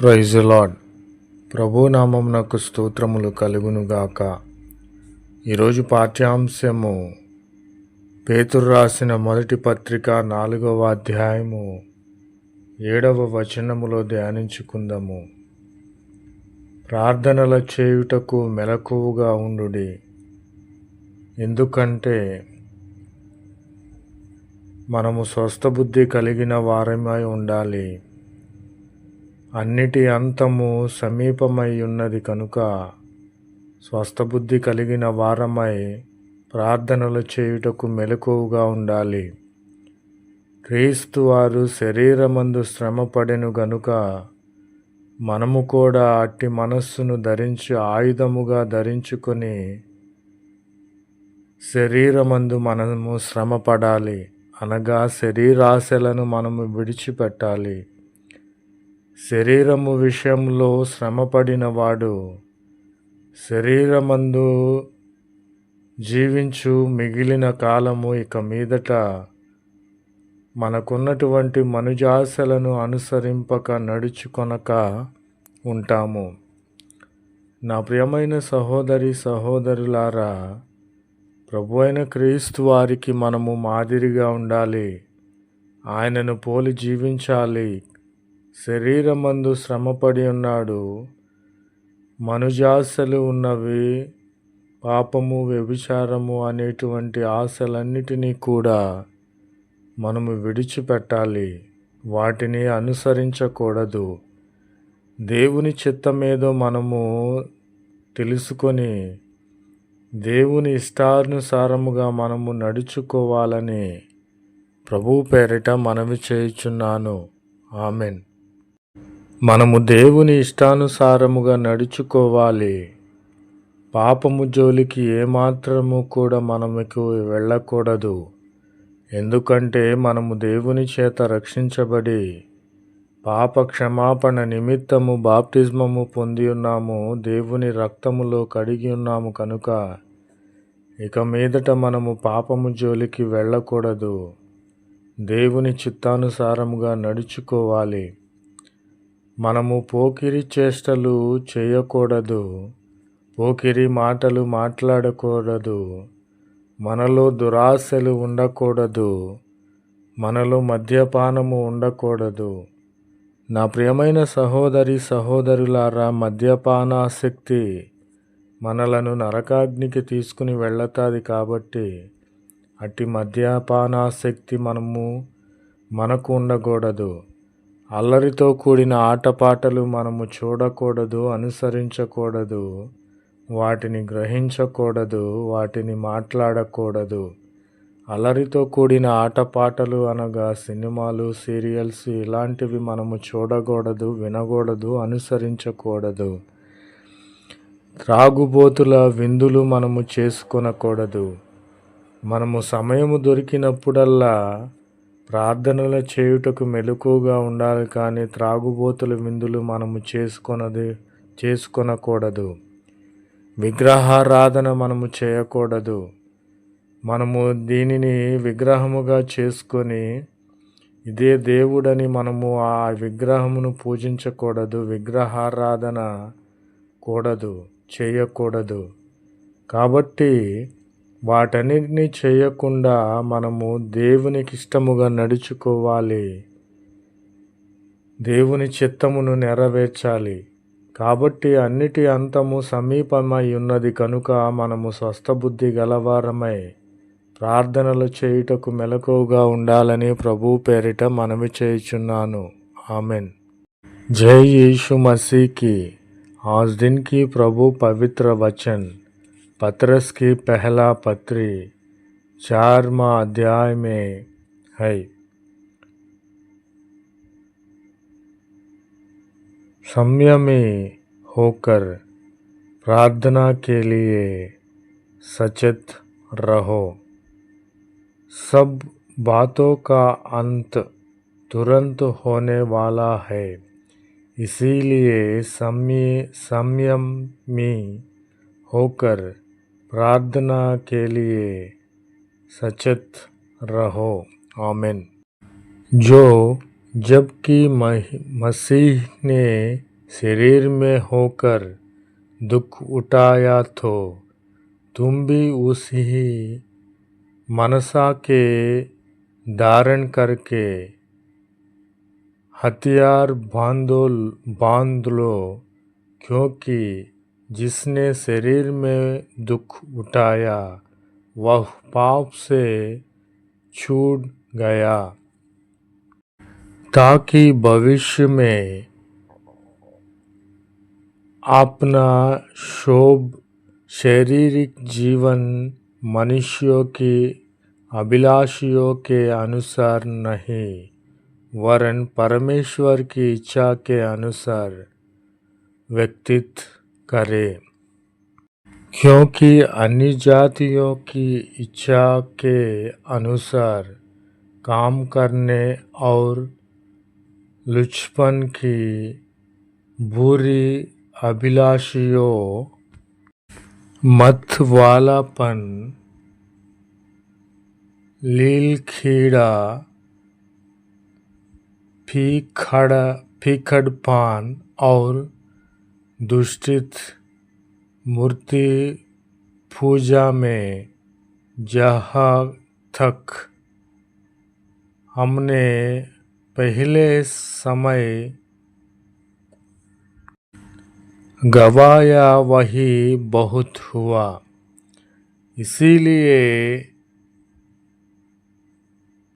Praise lord ప్రభునామంనకు స్తోత్రములు కలుగునుగాక. ఈరోజు పాఠ్యాంశము పేతురు రాసిన మొదటి పత్రిక నాలుగవ అధ్యాయము ఏడవ వచనములో ధ్యానించుకుందాము. ప్రార్థనల చేయుటకు మెలకువగా ఉండుడి. ఎందుకంటే మనము స్వస్థబుద్ధి కలిగిన వారమై ఉండాలి. అన్నిటి అంతము సమీపమై ఉన్నది కనుక స్వస్థబుద్ధి కలిగిన వారమై ప్రార్థనలు చేయుటకు మెలకువగా ఉండాలి. క్రీస్తు వారు శరీరమందు శ్రమపడెను గనుక మనము కూడా అట్టి మనస్సును ధరించి ఆయుధముగా ధరించుకొని శరీరమందు మనము శ్రమపడాలి. అనగా శరీరాశలను మనము విడిచిపెట్టాలి. శరీరము విషయంలో శ్రమపడినవాడు శరీరమందు జీవించు మిగిలిన కాలము ఇక మీదట మనకున్నటువంటి మనుజాశలను అనుసరింపక నడుచుకొనక ఉంటాము. నా ప్రియమైన సహోదరి సహోదరులారా ప్రభు అయిన క్రీస్తు వారికి మనము మాదిరిగా ఉండాలి. ఆయనను పోలి జీవించాలి. శరీరమందు శ్రమపడి ఉన్నాడు. మనుజాశలు ఉన్నవి పాపము వ్యభిచారము అనేటువంటి ఆశలన్నిటినీ కూడా మనము విడిచిపెట్టాలి. వాటిని అనుసరించకూడదు. దేవుని చిత్తమేదో మనము తెలుసుకొని దేవుని ఇష్టానుసారముగా మనము నడుచుకోవాలని ప్రభు పేరిట మనవి చేయుచున్నాను. ఆమెన్. మనము దేవుని ఇష్టానుసారముగా నడుచుకోవాలి. పాపము జోలికి ఏమాత్రము కూడా మనకు వెళ్ళకూడదు. ఎందుకంటే మనము దేవుని చేత రక్షించబడి పాప క్షమాపణ నిమిత్తము బాప్టిజమము పొంది ఉన్నాము దేవుని రక్తములో కడిగి ఉన్నాము కనుక ఇక మీదట మనము పాపము జోలికి వెళ్ళకూడదు. దేవుని చిత్తానుసారముగా నడుచుకోవాలి. మనము పోకిరి చేష్టలు చేయకూడదు పోకిరి మాటలు మాట్లాడకూడదు మనలో దురాశలు ఉండకూడదు మనలో మద్యపానము ఉండకూడదు. నా ప్రియమైన సహోదరి సహోదరులారా మద్యపానాసక్తి మనలను నరకాగ్నికి తీసుకుని వెళ్ళతాది కాబట్టి అట్టి మద్యపానాసక్తి మనము మనకు ఉండకూడదు. అల్లరితో కూడిన ఆటపాటలు మనము చూడకూడదు అనుసరించకూడదు వాటిని గ్రహించకూడదు వాటిని మాట్లాడకూడదు. అల్లరితో కూడిన ఆటపాటలు అనగా సినిమాలు సీరియల్స్ ఇలాంటివి మనము చూడకూడదు వినకూడదు అనుసరించకూడదు. త్రాగుబోతుల విందులు మనము చేసుకొనకూడదు. మనము సమయము దొరికినప్పుడల్లా ప్రార్థనలు చేయుటకు మెలకుగా ఉండాలి కానీ త్రాగుబోతుల విందులు మనము చేసుకొనది చేసుకొనకూడదు. విగ్రహారాధన మనము చేయకూడదు. మనము దీనిని విగ్రహముగా చేసుకొని ఇదే దేవుడని మనము ఆ విగ్రహమును పూజించకూడదు విగ్రహారాధన కూడదు చేయకూడదు. కాబట్టి వాటన్నిటినీ చేయకుండా మనము దేవునికి ఇష్టముగా నడుచుకోవాలి దేవుని చిత్తమును నెరవేర్చాలి కాబట్టి అన్నిటి అంతము సమీపమై ఉన్నది కనుక మనము స్వస్థబుద్ధి గలవారమై ప్రార్థనలు చేయుటకు మెలకువగా ఉండాలని ప్రభు పేరిట మనవి చేయుచున్నాను ఆమెన్ జై यीशु मसीह की आज दिन की प्रभु पवित्र वचन पत्रस की पहला पत्री चारवा अध्याय में है। संयमी होकर प्रार्थना के लिए सचेत रहो। सब बातों का अंत तुरंत होने वाला है। इसीलिए समय संयमी होकर प्रार्थना के लिए सचेत रहो। आमिन। जो जबकि मसीह ने शरीर में होकर दुख उठाया तो तुम भी उसी मनसा के धारण करके हथियार बांधो, बाँध लो, क्योंकि जिसने शरीर में दुख उठाया, वह पाप से छूट गया। ताकि भविष्य में अपना शोभ, शारीरिक जीवन मनुष्यों की अभिलाषियों के अनुसार नहीं, वरन परमेश्वर की इच्छा के अनुसार व्यक्तित्व करे। क्योंकि अन्य जातियों की इच्छा के अनुसार काम करने और लुचपन की बुरी अभिलाषियों मत वालापन लील खीड़ा फीखड़, फीखड़पान और दुष्टित मूर्ति पूजा में जहाँ तक हमने पहले समय गवाया वही बहुत हुआ। इसीलिए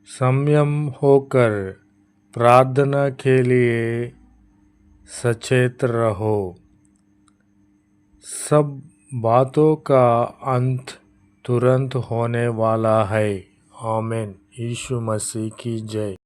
संयम होकर प्रार्थना के लिए सचेत रहो। सब बातों का अंत तुरंत होने वाला है। आमेन। यीशु मसीह की जय।